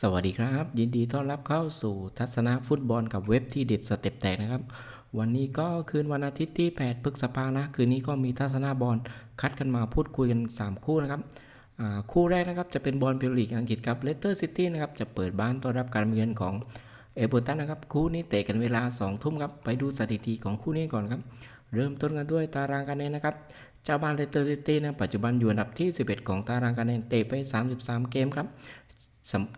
สวัสดีครับ ยินดีต้อนรับเข้าสู่ทัศนะฟุตบอลกับเว็บที่เด็ดสเต็ปแตกนะครับ วันนี้ก็คืนวันอาทิตย์ที่ 8 พฤษภานะ คืนนี้ก็มีทัศนาบอลคัดกันมาพูดคุยกัน 3 คู่นะครับคู่แรกนะครับจะเป็นบอลพรีเมียร์ลีกอังกฤษครับเลสเตอร์ซิตี้นะครับจะเปิดบ้านต้อนรับการเยือนของเอเวอร์ตันนะครับคู่นี้เตะกันเวลา 2 ทุ่มครับไปดูสถิติของคู่นี้ก่อนครับเริ่มต้นกันด้วยตารางคะแนนนะครับเจ้าบ้านเลสเตอร์ซิตี้นะปัจจุบันอยู่อันดับที่ 11 ของตารางคะแนนเตะไป 33 เกมครับ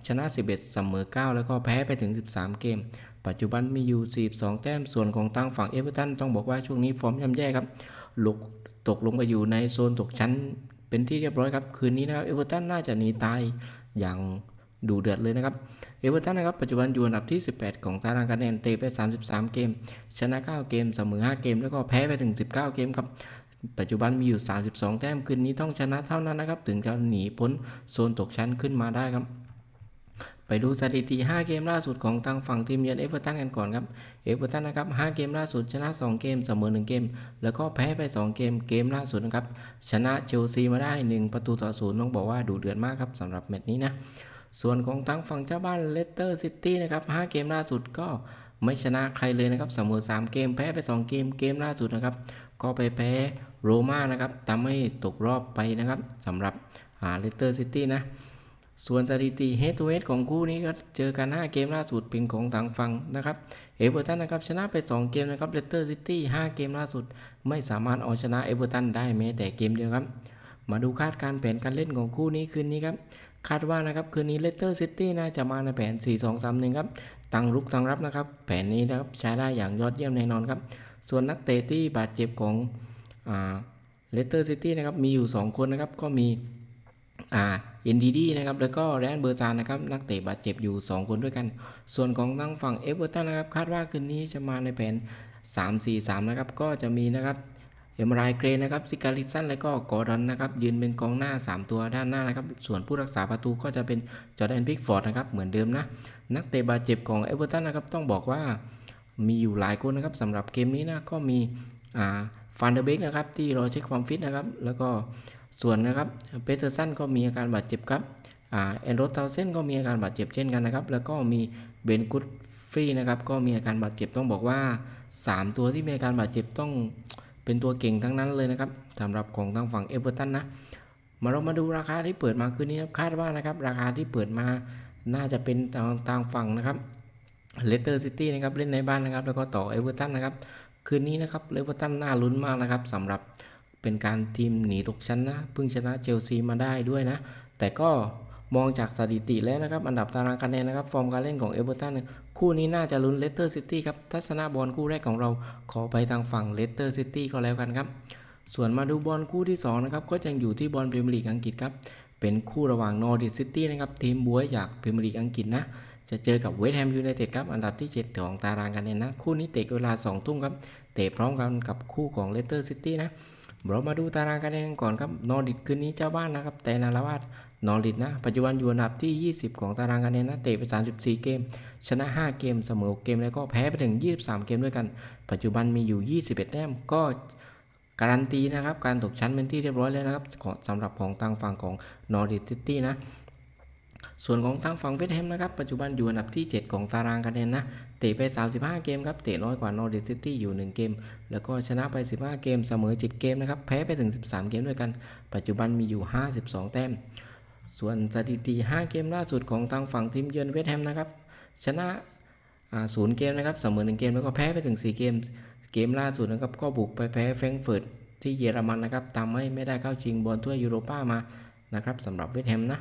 ชนะ 11 เสมอ 9 แล้วก็แพ้ไปถึง 13 เกม ปัจจุบันมีอยู่ 42 แต้ม ส่วนของทางฝั่งเอเวอร์ตันต้องบอกว่าช่วงนี้ฟอร์มย่ำแย่ครับหลุกตกลงไปอยู่ในโซนตกชั้น เป็นที่เรียบร้อยครับ คืนนี้นะครับเอเวอร์ตันน่าจะหนีตายอย่างดูเดือดเลยนะครับ เอเวอร์ตันนะครับปัจจุบันอยู่อันดับที่ 18 ของตารางคะแนนเตะไป 33 เกม ชนะ 9 เกมเสมอ 5 เกม แล้วก็แพ้ไปถึง 19 เกมครับ ปัจจุบันมีอยู่ 32 แต้มคืนนี้ต้องชนะเท่านั้นนะครับ ถึงจะหนีพ้นโซนตกชั้นขึ้นมาได้ครับ ไปดูสถิติ 5 เกมล่าสุดของทางฝั่งทีมเยือนเอเวอร์ตันกันก่อนครับ เอเวอร์ตันนะครับ 5 เกมล่าสุดชนะ 2 เกมเสมอ 1 เกม แล้วก็แพ้ไป 2 เกม เกมล่าสุดนะครับ ชนะเชลซีมาได้ 1 ประตูต่อศูนย์ต้องบอกว่าดูเดือดมากครับสำหรับแมตช์นี้นะ ส่วนของทางฝั่งเจ้าบ้านเลสเตอร์ซิตี้นะครับ 5 เกมล่าสุดก็ไม่ชนะใครเลยนะครับเสมอ 3 เกม แพ้ไป 2 เกม เกมล่าสุดนะครับ ก็ไปแพ้โรม่านะครับทำให้ตกรอบไปนะครับสำหรับเลสเตอร์ซิตี้นะ ส่วนสถิติ head to head ของคู่นี้ก็เจอกัน 5 เกมล่าสุดเป็นของทางฝั่งนะครับ เอเวอร์ตันนะครับชนะไป 2 เกมนะครับเลสเตอร์ซิตี้5เกมล่าสุด ไม่สามารถเอาชนะเอเวอร์ตันได้แม้แต่เกมเดียวครับ มาดูคาดการแผนการเล่นของคู่นี้คืนนี้ครับ คาดว่านะครับคืนนี้เลสเตอร์ซิตี้น่าจะมาในแผน 4-2-3-1 ครับตั้งรุกตั้งรับนะครับ แผนนี้นะครับใช้ได้อย่างยอดเยี่ยมแน่นอนครับ ส่วนนักเตะที่บาดเจ็บของเลสเตอร์ซิตี้นะครับมีอยู่ 2 คนนะครับก็มี อ่าเอ็นดีดีนะครับแล้วก็แรนเบอร์ซานนะครับนักเตะบาดเจ็บอยู่ 2 คนด้วยกัน ส่วนของทางฝั่งเอเวอร์ตันนะครับคาดว่าคืนนี้จะมาในแผน 3-4-3 นะครับก็จะมีนะครับเอมไรเกรนะครับซิกาลิสันและก็กอร์ดอนนะครับยืนเป็นกองหน้า 3 ตัวด้านหน้านะครับส่วนผู้รักษาประตูก็จะเป็นจอร์แดนพิกฟอร์ดนะครับเหมือนเดิมนะนักเตะบาดเจ็บของเอเวอร์ตันนะครับต้องบอกว่ามีอยู่หลายคนนะครับสำหรับเกมนี้นะก็มีอ่าฟานเดอร์เบกนะครับที่รอเช็คความฟิตนะครับแล้วก็ ส่วนนะครับเปเตอร์สันก็มีอาการบาดเจ็บครับอ่าแอนโรตาเซนก็มีอาการบาดเจ็บเช่นกันนะครับ แล้วก็มีเบนกุดฟรีนะครับก็มีอาการบาดเจ็บต้องบอกว่า 3 ตัวที่มีอาการบาดเจ็บต้องเป็นตัวเก่งทั้งนั้นเลยนะครับสำหรับของทางฝั่งเอเวอร์ตันนะมาเรามาดูราคาที่เปิดมาคืนนี้ครับคาดว่านะครับราคาที่เปิดมาน่าจะเป็นทางทางฝั่งนะครับเลสเตอร์ซิตี้นะครับเล่นในบ้านนะครับ แล้วก็ต่อเอเวอร์ตันนะครับคืนนี้นะครับเอเวอร์ตันน่าลุ้นมากนะครับสำหรับ เป็นการทีมหนีตกชั้นนะเพิ่งชนะเชลซีมาได้ด้วยนะ แต่ก็มองจากสถิติแล้วนะครับ อันดับตารางคะแนนนะครับ ฟอร์มการเล่นของเอเวอร์ตันคู่นี้น่าจะลุ้นเลสเตอร์ซิตี้ครับ ทัศนาบอลคู่แรกของเราขอไปทางฝั่งเลสเตอร์ซิตี้ก็แล้วกันครับ ส่วนมาดูบอลคู่ที่ 2 นะครับ ก็ยังอยู่ที่บอลพรีเมียร์ลีกอังกฤษครับ เป็นคู่ระหว่างนอร์ดิสซิตี้นะครับ ทีมบวยจากพรีเมียร์ลีกอังกฤษนะ จะเจอกับเวสต์แฮมยูไนเต็ดครับ อันดับที่ 7 ของตารางคะแนนนะ คู่นี้เตะเวลา2ทุ่มครับ เตะพร้อมกันกับคู่ของเลสเตอร์ซิตี้นะ เรามาดูตารางคะแนนกันก่อนครับนอร์ดิดคืนนี้เจ้าบ้านนะครับ แต่นาราวาสนอร์ดิดนะ ปัจจุบันอยู่อันดับที่ 20 ของตารางคะแนนนะ เตะไป 34 เกม ชนะ 5 เกม เสมอเกม แล้วก็แพ้ไปถึง 23 เกมด้วยกัน ปัจจุบันมีอยู่ 21 แต้ม ก็การันตีนะครับ การตกชั้นเป็นที่เรียบร้อยแล้วนะครับสำหรับของทางฝั่งของนอร์ดิดซิตี้นะ ส่วนของทางฝั่งเวสต์แฮมนะครับ ปัจจุบันอยู่อันดับที่ 7 ของตารางคะแนนนะ เตะไป 35 เกมครับ เตะน้อยกว่านอร์ดิซิตี้อยู่ 1 เกม แล้วก็ชนะไป 15 เกม เสมอ 7 เกมนะครับ แพ้ไปถึง 13 เกมด้วยกัน ปัจจุบันมีอยู่ 52 แต้ม ส่วนสถิติ 5 เกมล่าสุดของทางฝั่งทีมเยือนเวสต์แฮมนะครับ ชนะอ่าศูนย์เกมนะครับ เสมอ 1 เกม แล้วก็แพ้ไปถึง 4 เกม เกมล่าสุดนะครับ ก็บุกไปแพ้แฟรงก์เฟิร์ตที่เยอรมันนะครับทำให้ไม่ได้เข้าชิงบอลถ้วยยูโรป้ามา นะครับสำหรับเวสต์แฮมนะ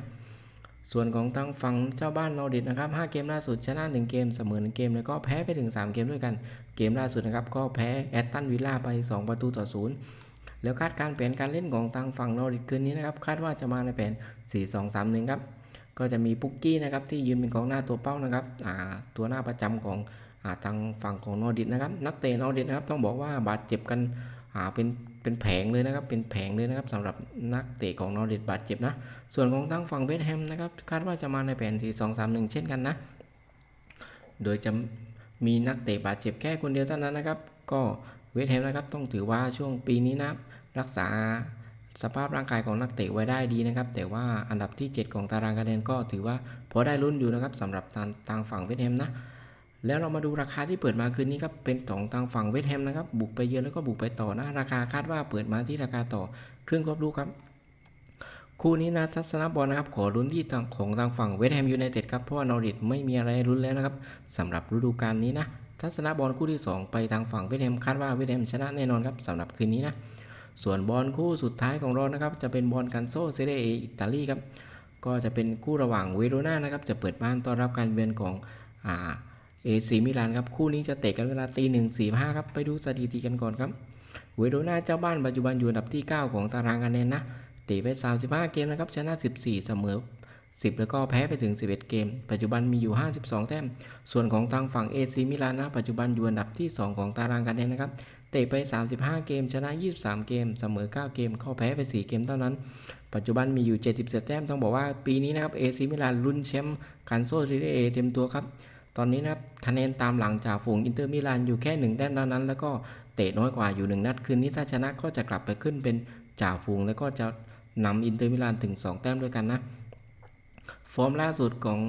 ส่วนของทางฝั่งเจ้าบ้านนอร์ดิดนะครับ5เกมล่าสุดชนะ 1 เกมเสมอ 1 เกม แล้วก็แพ้ไปถึง 3 เกมด้วยกัน เกมล่าสุดนะครับก็แพ้แอตตันวิลล่าไป 2 ประตูต่อ0แล้วคาดการณ์แผนการเล่นของทางฝั่งนอร์ดิดคืนนี้นะครับคาดว่าจะมาในแผน 4-2-3-1 ครับ ก็จะมีปุกกี้นะครับที่ยืนเป็นกองหน้าตัวเป้านะครับอ่าตัวหน้าประจำของอ่าทางฝั่งของนอร์ดิดนะครับนักเตะนอร์ดิดนะครับต้องบอกว่าบาดเจ็บกันอ่าเป็น เป็นแผงเลยนะครับ เป็นแผงเลยนะครับสำหรับนักเตะของนอร์ดิดบาดเจ็บนะ ส่วนของทางฝั่งเวสต์แฮมนะครับ คาดว่าจะมาในแผน 4-2-3-1 เช่นกันนะ โดยจะมีนักเตะบาดเจ็บแค่คนเดียวเท่านั้นนะครับ ก็เวสต์แฮมนะครับต้องถือว่าช่วงปีนี้นะรักษาสภาพร่างกายของนักเตะไว้ได้ดีนะครับ แต่ว่าอันดับที่ 7 ของตารางคะแนนก็ถือว่าพอได้ลุ้นอยู่นะครับสำหรับทางทางฝั่งเวสต์แฮมนะ แล้วเรามาดูราคาที่เปิดมาคืนนี้ครับเป็นของทางฝั่งเวสแฮมนะครับบุกไปเยือนแล้วก็บุกไปต่อนะราคาคาดว่าเปิดมาที่ราคาต่อครึ่งครบลูกครับคู่นี้นะทัศนบอลนะครับขอลุ้นที่ทางของทางฝั่งเวสต์แฮมยูไนเต็ดครับเพราะว่านอริทไม่มีอะไรให้ลุ้นแล้วนะครับสำหรับฤดูกาลนี้นะทัศนบอลคู่ที่ 2 ไปทางฝั่งเวสต์แฮมคาดว่าเวสต์แฮมชนะแน่นอนครับสำหรับคืนนี้นะส่วนบอลคู่สุดท้ายของเรานะครับจะเป็นบอลกันโซเซเรเออิตาลีครับก็จะเป็นคู่ระหว่างเวโรนานะครับจะเปิดบ้านต้อนรับการเยือนของอ่า เอซีมิลานครับคู่นี้จะเตะกันเวลาตีหนึ่งสี่ห้าครับไปดูสถิติกันก่อนครับเวโรนาเจ้าบ้านปัจจุบันอยู่อันดับที่ 9 ของตารางคะแนนนะเตะไป 35 เกมนะครับชนะ 14 เสมอ 10 แล้วก็แพ้ไปถึง 11 เกม ปัจจุบันมีอยู่ 52 แต้ม ส่วนของทางฝั่งเอซีมิลานนะปัจจุบันอยู่อันดับที่ 2 ของตารางคะแนนนะครับเตะไป 35 เกม ชนะ 23 เกม เสมอ 9 เกม เข้าแพ้ไป 4 เกมเท่านั้น ปัจจุบันมีอยู่ 77 แต้ม ต้องบอกว่าปีนี้นะครับเอซีมิลานลุ้นแชมป์คันโซซีเรเอเต็มตัวครับ ตอนนี้นะครับคะแนนตามหลังจากฝูงอินเตอร์มิลานอยู่แค่ 1 แต้มเท่านั้น แล้วก็เตะน้อยกว่าอยู่ 1 นัดคืนนี้ถ้าชนะก็จะกลับไปขึ้นเป็นจ่าฝูงแล้วก็จะนำอินเตอร์มิลานถึง 2 แต้มด้วยกันนะ ฟอร์มล่าสุดของ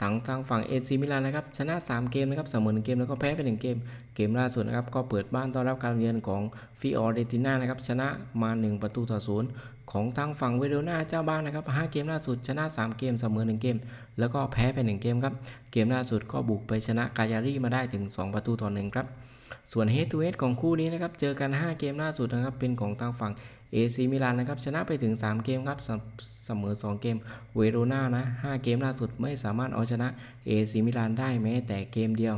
ทางทางฝั่งเอซีมิลานนะครับชนะ 3 เกมนะครับเสมอ1เกมแล้วก็แพ้ไป1เกม เกมล่าสุดนะครับก็เปิดบ้านต้อนรับการเยือนของฟิออเรติน่านะครับชนะมา 1 ประตูต่อศูนย์ของทางฝั่งเวโรนาเจ้าบ้านนะครับ5เกมล่าสุดชนะ 3 เกมเสมอ1เกม แล้วก็แพ้ไป1เกมครับเกมล่าสุดก็บุกไปชนะกายารีมาได้ถึง 2 ประตูต่อ1ครับส่วนเฮดทูเฮดของคู่นี้นะครับเจอกัน 5 เกมล่าสุดนะครับเป็นของทางฝั่ง เอซีมิลานนะครับชนะไปถึง 3 เกมครับเสสมอ 2 เกม เวโรนานะ5เกมล่าสุดไม่สามารถเอาชนะเอซีมิลานได้แม้แต่เกมเดียว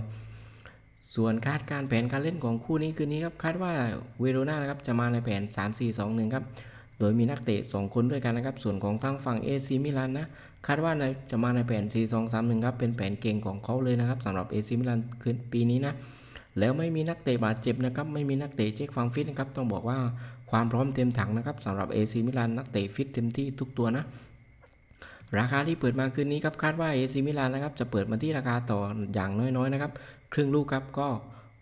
ส่วนคาดการแผนการเล่นของคู่นี้คืนนี้ครับคาดว่าเวโรนานะครับจะมาในแผน 3-4-2-1 ครับโดยมีนักเตะ 2 คนด้วยกันนะครับ ส่วนของทางฝั่งเอซีมิลานนะ คาดว่าจะมาในแผน 4-2-3-1 ครับ เป็นแผนเก่งของเขาเลยนะครับสำหรับเอซีมิลานคืนปีนี้นะ แล้วไม่มีนักเตะบาดเจ็บนะครับ ไม่มีนักเตะเช็คความฟิตนะครับ ต้องบอกว่า ความพร้อมเต็มถังนะครับสำหรับเอซีมิลานนักเตะฟิตเต็มที่ทุกตัวนะ ราคาที่เปิดมาคืนนี้ครับคาดว่าเอซีมิลานนะครับจะเปิดมาที่ราคาต่ออย่างน้อยๆนะครับครึ่งลูกครับก็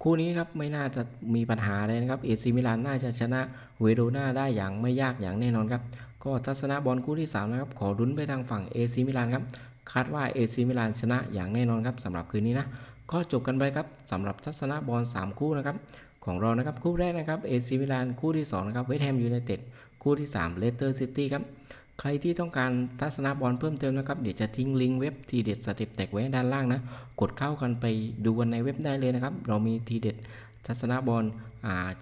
คู่นี้ครับไม่น่าจะมีปัญหาเลยนะครับเอซีมิลานน่าจะชนะเวโรนาได้อย่างไม่ยากอย่างแน่นอนครับก็ทัศนะบอลคู่ที่3นะครับขอรุ้นไปทางฝั่งเอซีมิลานครับคาดว่าเอซีมิลานชนะอย่างแน่นอนครับสำหรับคืนนี้นะก็จบกันไปครับสำหรับทัศนะบอล3คู่นะครับ ของเรานะครับคู่แรกนะครับเอซีมิลานคู่ที่2นะครับเวสต์แฮมยูไนเต็ดคู่ที่3เลสเตอร์ซิตี้ครับใครที่ต้องการทัศนบอลเพิ่มเติมนะครับ เดี๋ยวจะทิ้งลิงก์เว็บทีเด็ดสเต็ปแตกไว้ด้านล่างนะ กดเข้ากันไปดูกันในเว็บได้เลยนะครับ เรามีทีเด็ดทัศนบอล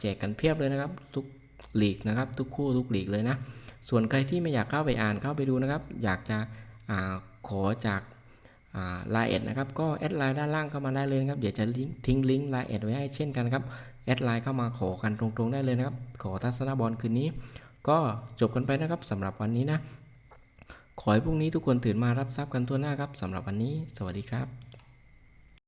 แจกกันเพียบเลยนะครับ ทุกหลีกนะครับ ทุกคู่ทุกหลีกเลยนะ ส่วนใครที่ไม่อยากเข้าไปอ่านเข้าไปดูนะครับ อยากจะอขอจาก ไลน์แอดนะครับก็แอดไลน์ด้านล่างเข้ามาได้เลยนะครับเดี๋ยวจะลิงก์ทิ้งลิงก์ไลน์แอดไว้ให้เช่นกันครับแอดไลน์เข้ามาขอกันตรงๆได้เลยนะครับ ขอทัศนบอลคืนนี้ ก็จบกันไปนะครับสำหรับวันนี้นะ ขอให้พรุ่งนี้ทุกคนตื่นมารับทรัพย์กันทั่วหน้าครับสำหรับวันนี้ สวัสดีครับ